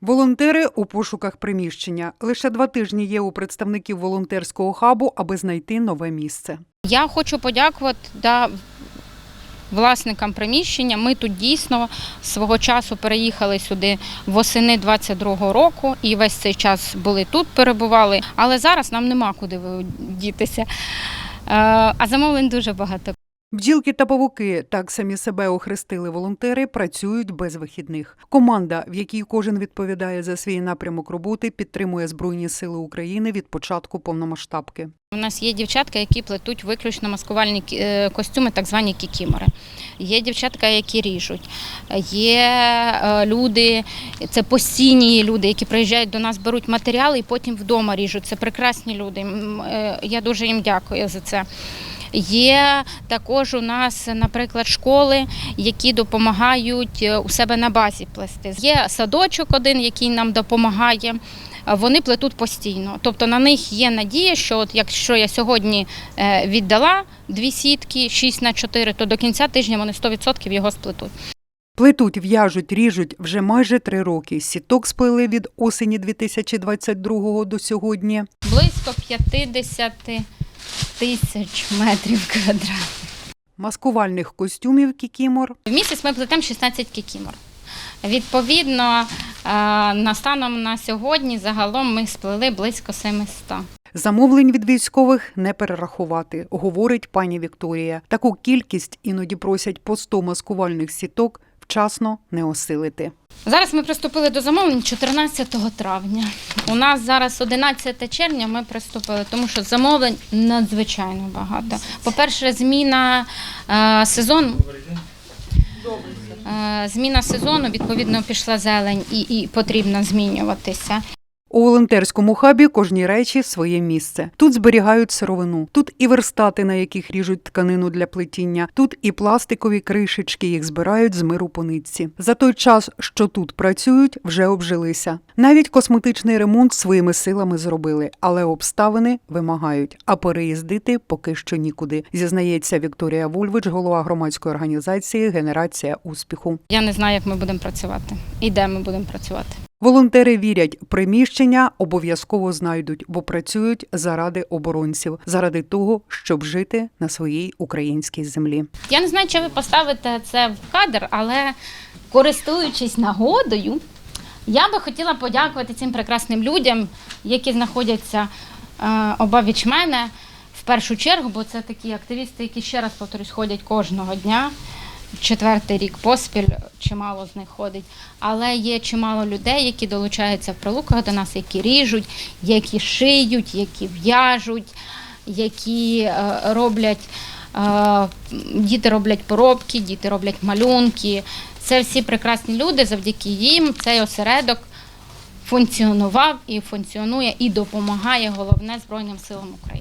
Волонтери у пошуках приміщення. Лише два тижні є у представників волонтерського хабу, аби знайти нове місце. Я хочу подякувати да, власникам приміщення. Ми тут дійсно свого часу переїхали сюди восени 22-го року і весь цей час були тут, перебували. Але зараз нам нема куди дітися. Е, А замовлень дуже багато. Бджілки та павуки, так самі себе охрестили волонтери, працюють без вихідних. Команда, в якій кожен відповідає за свій напрямок роботи, підтримує Збройні Сили України від початку повномасштабки. У нас є дівчатка, які плетуть виключно маскувальні е, костюми, так звані кікімори. Є дівчатка, які ріжуть. Є е, люди, це постійні люди, які приїжджають до нас, беруть матеріали і потім вдома ріжуть. Це прекрасні люди. Е, Я дуже їм дякую за це. Є також у нас, наприклад, школи, які допомагають у себе на базі плести. Є садочок один, який нам допомагає. Вони плетуть постійно. Тобто на них є надія, що от якщо я сьогодні е, віддала дві сітки, 6 на 4, то до кінця тижня вони 100% його сплетуть. Плетуть, в'яжуть, ріжуть вже майже три роки. Сіток сплели від осені 2022 до сьогодні. Близько 50 тисяч метрів квадратних. Маскувальних костюмів кікімор В місяць ми плетемо 16 кікімор. Відповідно, на станом на сьогодні загалом ми сплели близько 700. Замовлень від військових не перерахувати, говорить пані Вікторія. Таку кількість іноді просять по 100 маскувальних сіток вчасно не осилити. Зараз ми приступили до замовлень 14 травня. У нас зараз 11 червня. Ми приступили, тому що замовлень надзвичайно багато. По-перше, зміна е, сезону. Е, Зміна сезону, відповідно, пішла зелень і, і потрібно змінюватися. У волонтерському хабі кожній речі своє місце. Тут зберігають сировину. Тут і верстати, на яких ріжуть тканину для плетіння. Тут і пластикові кришечки їх збирають з миру по нитці. За той час, що тут працюють, вже обжилися. Навіть косметичний ремонт своїми силами зробили, але обставини вимагають. А переїздити поки що нікуди. Зізнається Вікторія Вульвич, голова громадської організації Генерація успіху. Я не знаю, як ми будемо працювати і де ми будемо працювати. Волонтери вірять, приміщення обов'язково знайдуть, бо працюють заради оборонців, заради того, щоб жити на своїй українській землі. Я не знаю, чи ви поставите це в кадр, але користуючись нагодою, я би хотіла подякувати цим прекрасним людям, які знаходяться е, обабіч мене в першу чергу, бо це такі активісти, які ще раз повторюсь, ходять кожного дня. Четвертий рік поспіль чимало з них ходить, але є чимало людей, які долучаються в прилуках до нас, які ріжуть, які шиють, які в'яжуть, які е, роблять е, діти роблять поробки, діти роблять малюнки. Це всі прекрасні люди. Завдяки їм цей осередок функціонував і функціонує і допомагає головне Збройним силам України.